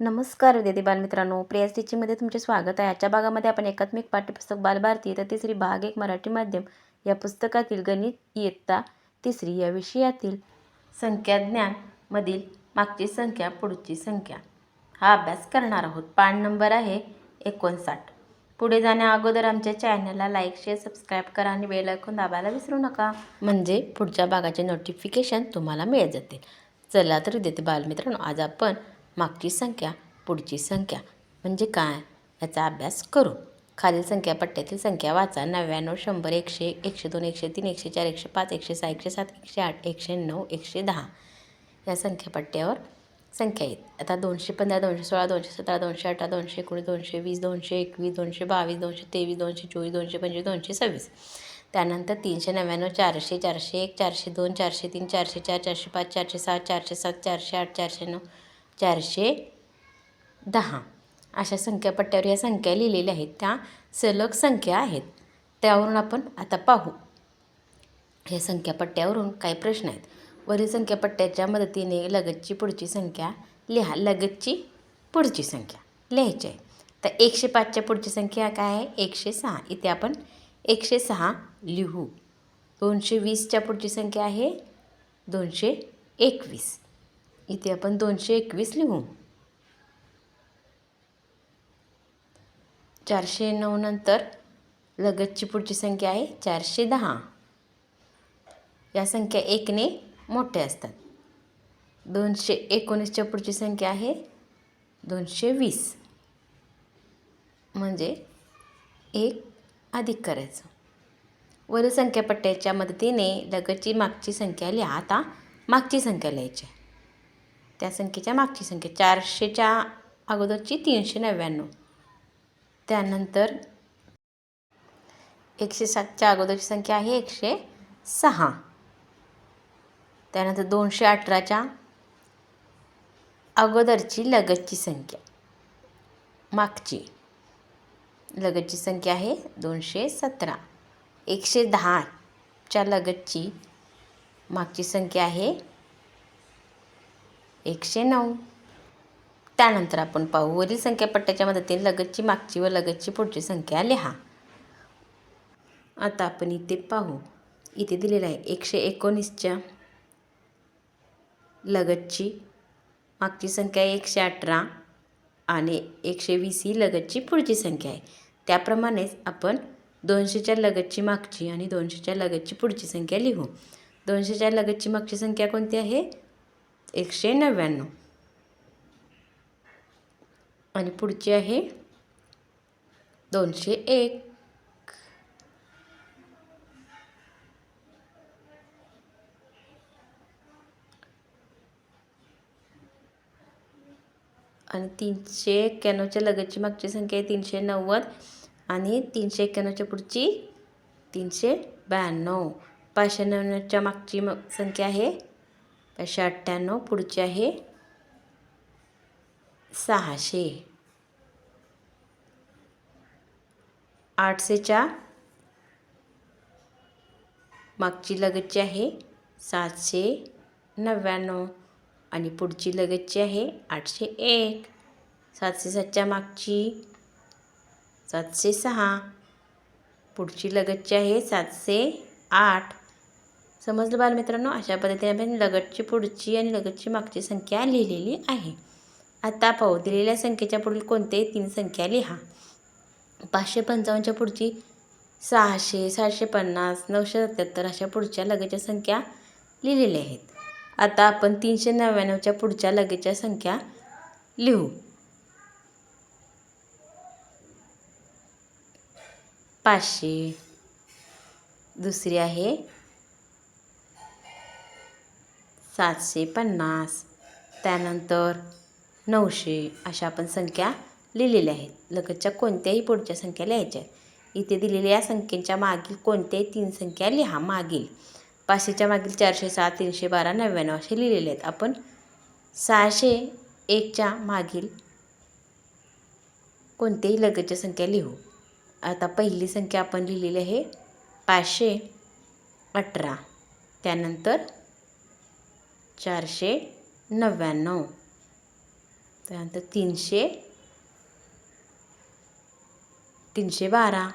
नमस्कार विद्यार्थी बालमित्रांनो. प्रियास टीचिंगमध्ये तुमचे स्वागत आहे. आजच्या भागामध्ये आपण एकात्मिक पाठ्यपुस्तक बालभारती तर तिसरी भाग एक मराठी माध्यम या पुस्तकातील गणित इयत्ता तिसरी या विषयातील संख्याज्ञानमधील मागची संख्या पुढची संख्या. हा अभ्यास करणार आहोत. पान नंबर आहे एकोणसाठ. पुढे जाण्या अगोदर आमच्या चॅनलला लाईक शेअर सबस्क्राईब करा आणि बेल ऐकून दाबायला विसरू नका. म्हणजे पुढच्या भागाचे नोटिफिकेशन तुम्हाला मिळत जातील. चला तर विद्यार्थी बालमित्रांनो आज आपण मागची संख्या पुढची संख्या म्हणजे काय? याचा अभ्यास करू. खालील संख्या पट्ट्यातील संख्या वाचा. नव्याण्णव शंभर एकशे एकशे दोन एकशे तीन एकशे चार एकशे पाच एकशे सहा एकशे सात एकशे आठ एकशे नऊ एकशे दहा या संख्या पट्ट्यावर संख्या आहेत आता दोनशे पंधरा दोनशे सोळा दोनशे सतरा दोनशे अठरा दोनशे एकोणीस दोनशे वीस दोनशे एकवीस दोनशे बावीस दोनशे तेवीस दोनशे चोवीस दोनशे पंचवीस दोनशे सव्वीस. त्यानंतर तीनशे नव्याण्णव चारशे चारशे एक चारशे दोन चारशे तीन चारशे चार चारशे पाच चारशे सहा चारशे सात चारशे आठ चारशे नऊ चारशे दहा. अशा संख्यापट्ट्यावर या संख्या लिहिलेल्या आहेत. त्या सलग संख्या आहेत. त्यावरून आपण आता पाहू. या संख्यापट्ट्यावरून काही प्रश्न आहेत. वरील संख्यापट्ट्याच्या मदतीने लगतची पुढची संख्या लिहा. लगतची पुढची संख्या लिहायची आहे. तर एकशे पाचच्या पुढची संख्या काय आहे? एकशे सहा. इथे आपण एकशे सहा लिहू. दोनशे वीसच्या पुढची संख्या आहे. दोनशे एकवीस. इथे आपण दोनशे एकवीस लिहू. चारशे नऊ नंतर लगतची पुढची संख्या आहे चारशे दहा. या संख्या एकने मोठ्या असतात. दोनशे एकोणीसच्या पुढची संख्या आहे दोनशे वीस. म्हणजे एक अधिक करायचं. वर संख्यापट्ट्याच्या मदतीने लगतची मागची संख्या लिहा. आता मागची संख्या लिहायची आहे. त्या संख्येच्या मागची संख्या चारशेच्या अगोदरची तीनशे नव्याण्णव. त्यानंतर एकशे सातच्या अगोदरची संख्या आहे एकशे सहा. त्यानंतर दोनशे अठराच्या अगोदरची लगतची संख्या. मागची लगतची संख्या आहे दोनशे सतरा. एकशे दहाच्या लगतची मागची संख्या आहे एकशे नऊ. त्यानंतर आपण पाहू वरील संख्यापट्ट्याच्या मदतीने लगतची मागची व लगतची पुढची संख्या लिहा. आता आपण इथे पाहू इथे दिलेलं आहे एकशे एकोणीसच्या. लगतची मागची संख्या आहे एकशे अठरा आणि एकशे वीस ही लगतची पुढची संख्या आहे. त्याप्रमाणेच आपण दोनशेच्या लगतची मागची आणि दोनशेच्या लगतची पुढची संख्या लिहू. दोनशेच्या लगतची मागची संख्या कोणती आहे? एकशे नव्याण्णव. आणि पुढची आहे दोनशे एक. आणि तीनशे एक्क्याण्णवच्या लगतची मागची संख्या आहे तीनशे नव्वद. आणि तीनशे एक्क्याण्णवच्या पुढची तीनशे ब्याण्णव. पाचशे नव्याण्णवच्या मागची म संख्या आहे पाचशे अठ्ठ्याण्णव पुढची आहे. सहाशे. आठशेच्या मागची लगतची आहे सातशे नव्याण्णव आणि पुढची लगतची आहे आठशे एक. सातशे सातच्या मागची सातशे सहा. पुढची लगतची आहे सातशे आठ. समजलं बालमित्रांनो? अशा पद्धतीने आपण लगतची पुढची आणि लगतची मागची संख्या लिहिलेली आहे. आता पाहू. दिलेल्या संख्येच्या पुढील कोणतेही तीन संख्या लिहा. पाचशे पंचावन्नच्या पुढची सहाशे सहाशे पन्नास नऊशे सत्याहत्तर अशा पुढच्या लगेच्या संख्या लिहिलेल्या आहेत. आता आपण तीनशे नव्याण्णवच्या पुढच्या लगेचच्या संख्या लिहू. पाचशे. दुसरी आहे सातशे पन्नास त्यानंतर नऊशे अशा आपण संख्या लिहिलेल्या आहेत. लगतच्या कोणत्याही पुढच्या संख्या लिहायच्या आहेत. इथे दिलेल्या या संख्येच्या मागील कोणत्याही तीन संख्या लिहा मागील. पाचशेच्या मागील चारशे सात तीनशे बारा नव्याण्णव असे लिहिलेले आहेत. आपण सहाशे एकच्या मागील कोणत्याही लगतच्या संख्या लिहू. आता पहिली संख्या आपण लिहिलेली आहे पाचशे अठरा. त्यानंतर चारशे नव्याण्णव. त्यानंतर तीनशे तीनशे बारा.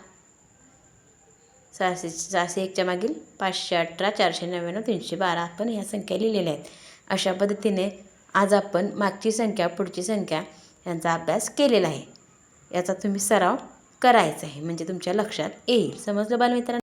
सहाशे सहाशे एकच्या मागील पाचशे अठरा चारशे नव्याण्णव तीनशे बारा आपण ह्या संख्या लिहिलेल्या आहेत. अशा पद्धतीने आज आपण मागची संख्या पुढची संख्या यांचा अभ्यास केलेला आहे. याचा तुम्ही सराव करायचा आहे म्हणजे तुमच्या लक्षात येईल. समजलं बालमित्रांनो?